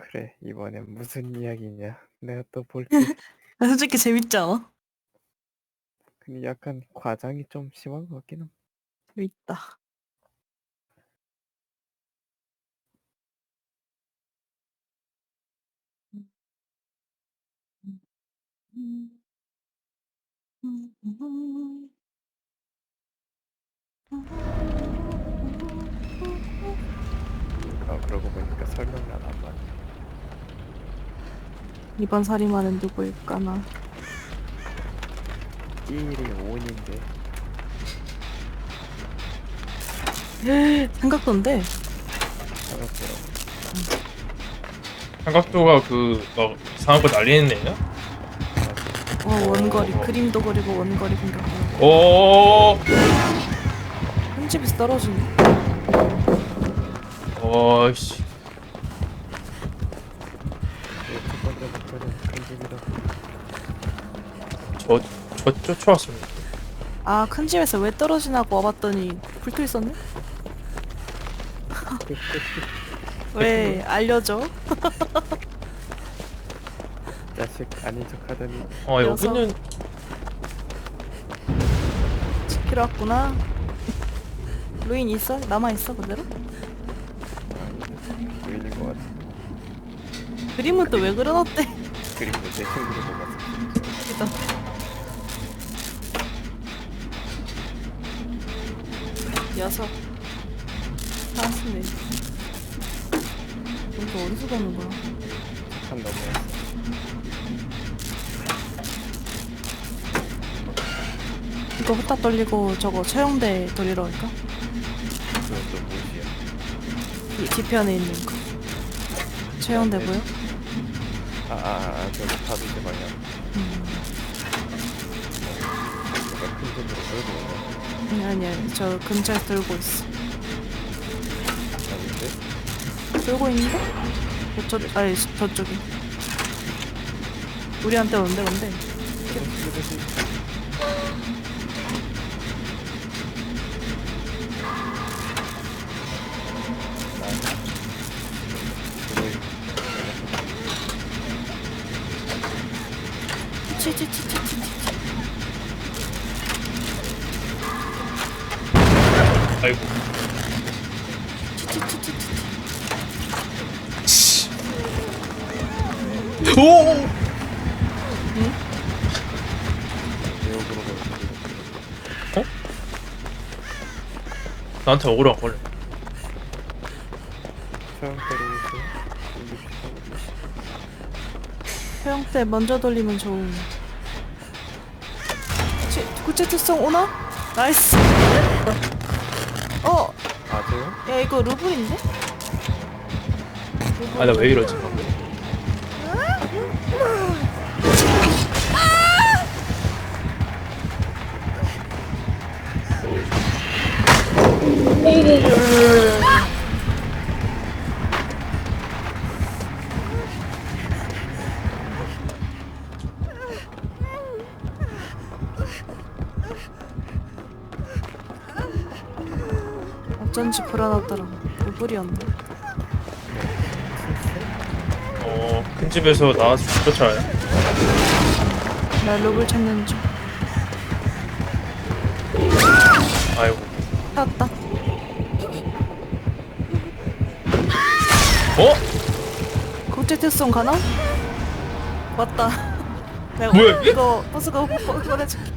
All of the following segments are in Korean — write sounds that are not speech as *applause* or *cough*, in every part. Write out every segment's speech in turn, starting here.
그래 이번엔 무슨 이야기냐 내가 또 볼게 아, *laughs* 솔직히 재밌지 않아? 근데 약간 과장이 좀 심한 것 같긴 함 재밌다. 아 그러고 보니까 설명을 안한말 이번 살인마는 누구일까나? 1일이 5원인데. 생각던데? 생각보다 삼각도가 그막 이상한 거 날리는 애냐? 어 원거리. 그림도 그리고 원거리 공격하는 오, 한 집에서 떨어지네. 어이씨, 저 저 쫓아왔습니다. 아 큰 집에서 왜 떨어지나고 와봤더니 불켜 있었네? *laughs* 왜 알려줘? *laughs* 자식 아닌 척하더니 어 녀석. 여기는 지키러 왔구나 루인 있어? 남아 있어 그대로? 보이는 것 같아 그림은 또 왜 그려놨대? 그리고 내 친구를 보면서 일단 녀석 사슴네 여기 어디서 가는 거야? 참 너무했어 이거 후딱 돌리고 저거 처형대 돌리러 갈까? 그건 또 무엇이야 이 뒤편에 있는 거 처형대 네. 보여? 아아아 아, 저기 파도제 방향 음. 내가 큰 집으로 끌고 오네 아니 아니 아니 저 근처에 돌고 있어 아닌데? 돌고 있는데? 저, 저 아니 저쪽에 우리한테 온대 온대 치치치치치 아이고. 오, 나한테 억울한 걸래. 소형대로 허영대 먼저 돌리면 좋은 치, 구체 특성 오나? 나이스 어! 아세요? 야 이거 루블인데? 아나 왜 이러지? 어쩐지 불안하더라 루블이었네 어, 큰 집에서 나와서 쫓아와요. 나 루블 찾는 중 아이고. 찾았다 어? 구체 특성 가나? 맞다 *laughs* 내가 뭐야, 이게? 이거 버스가 꺼내줄게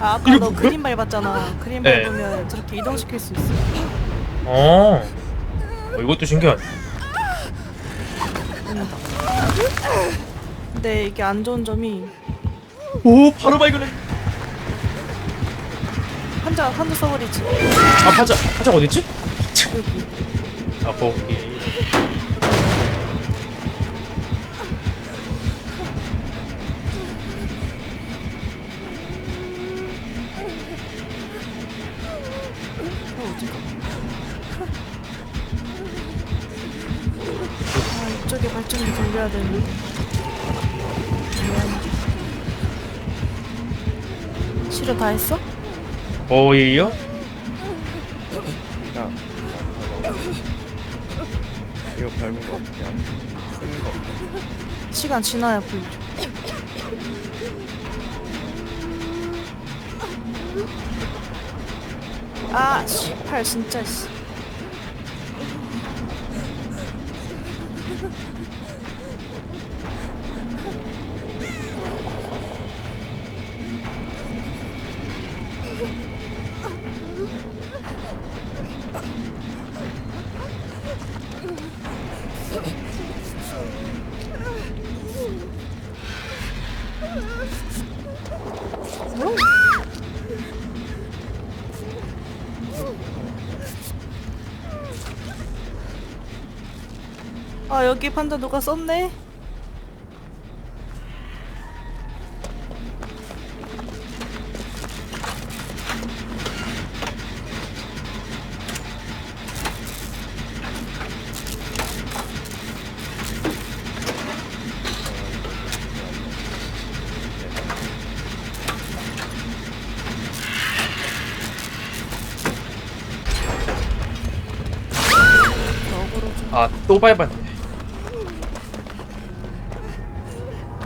아 아까 너 뭐야? 그림 밟았잖아 그림 네. 밟으면 저렇게 이동시킬 수 있어 어. 어 이것도 신기하네. 근데 이게 안 좋은 점이 오, 바로 발견해. 환자 환자 써버리지 아, 파자, 파자 어디 있지? 여기 아, 거기. 되는데 미안 치료 다 했어? 거의요? 야 이거 밟은 거 그냥 쓰는 거 시간 지나야 보이죠. 아, 씨, 팔 진짜 씨. 아, 여기 판자 누가 썼네? 역으로 좀. 아또 밟았네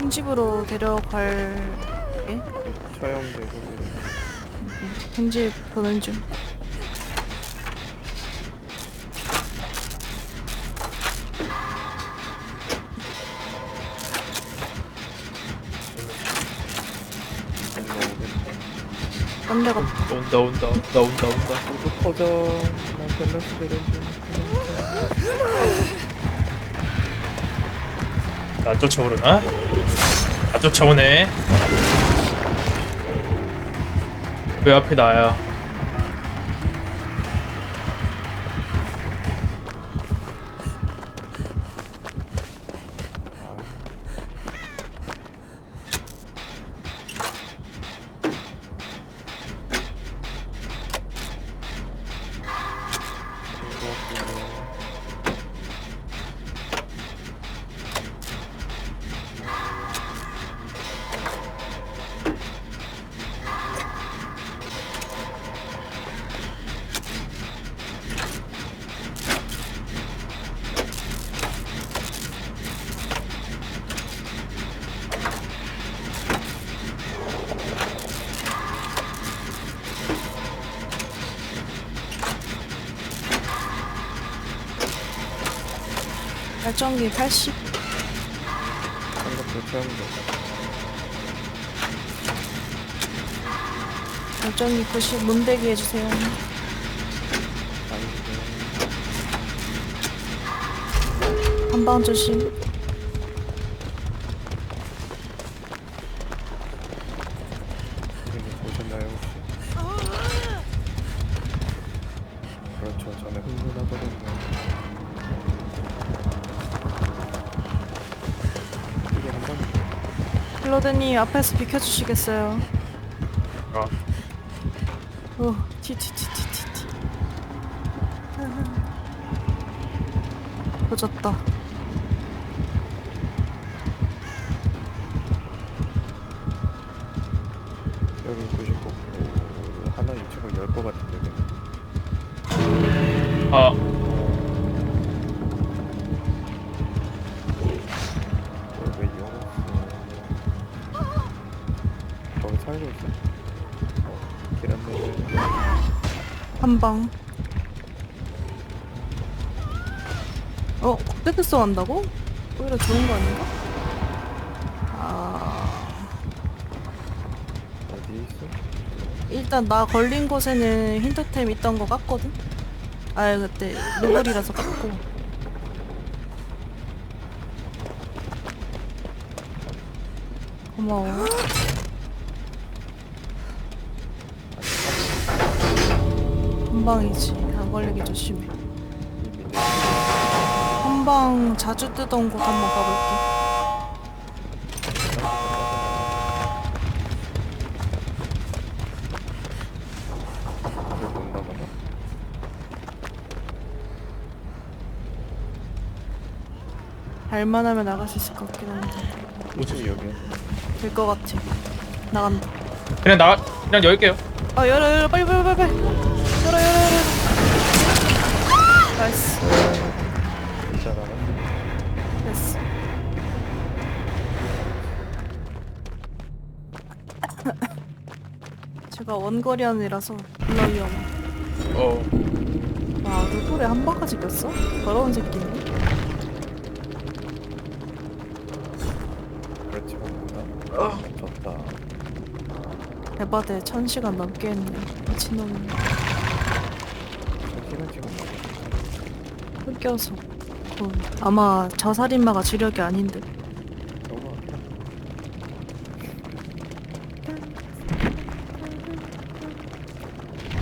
큰 집으로 데려갈 게? 처형되고 큰집 보는 중. 딴 데가 온다 온다 온다 온다 온다 퍼져 난 밸런스 중 *laughs* 나 쫓아오르나? 나 쫓아오네 왜 앞에 나야 발전기 80. 생각도 처형돼 발전기 90. 문대기 해주세요. 한방 조심. 선생님 보셨나요 혹시? 그렇죠 저는 흥분하거든요 클로드님 앞에서 비켜주시겠어요? 어. 오, 티티티티티티. 도졌다. 한방. 어, 국대패스 한다고? 오히려 좋은 거 아닌가? 아, 어디 있어? 일단 나 걸린 곳에는 힌트템 있던 거 같거든? 아, 그때 루블이라서 같고. 고마워. 한방이지. 안 걸리게 조심해. 한방 자주 뜨던 곳 한번 가볼게. 발만 하면 나갈 수 있을 것 같긴 한데. 뭐지 여기 될것 같아. 나간다. 그냥 나 그냥 열게요 아, 열어, 열어, 빨리, 빨리, 빨리, 빨리. 열어 열어 열어. 나이스. 제가 원거리안이라서 몰라 위험. 어. 와 얼굴에 한 바가지 꼈어? 더러운 새끼네. 그렇지 못한다. 어. 아. 졌다. 에바대 천 시간 넘게 했네. 미친놈이네. 지금 흑겨서. 그, 아마 저 살인마가 주력이 아닌데. 너무 아프다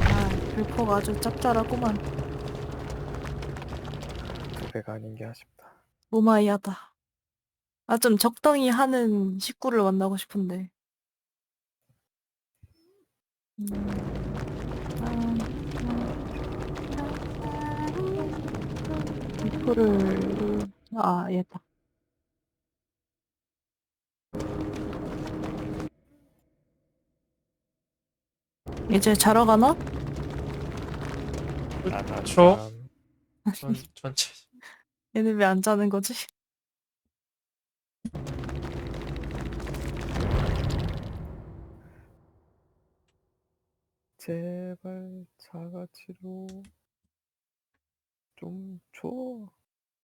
아, 불포가 아주 짭짤하구만. 두 배가 아닌 게 아쉽다 무마이하다. 아, 좀 적당히 하는 식구를 만나고 싶은데. 음. 아, 불포를, 아, 얘다. 이제 자러 가나? 그쵸? 전 *laughs* 전체 얘는 왜 안 자는 거지? 제발 자가치로 좀 줘.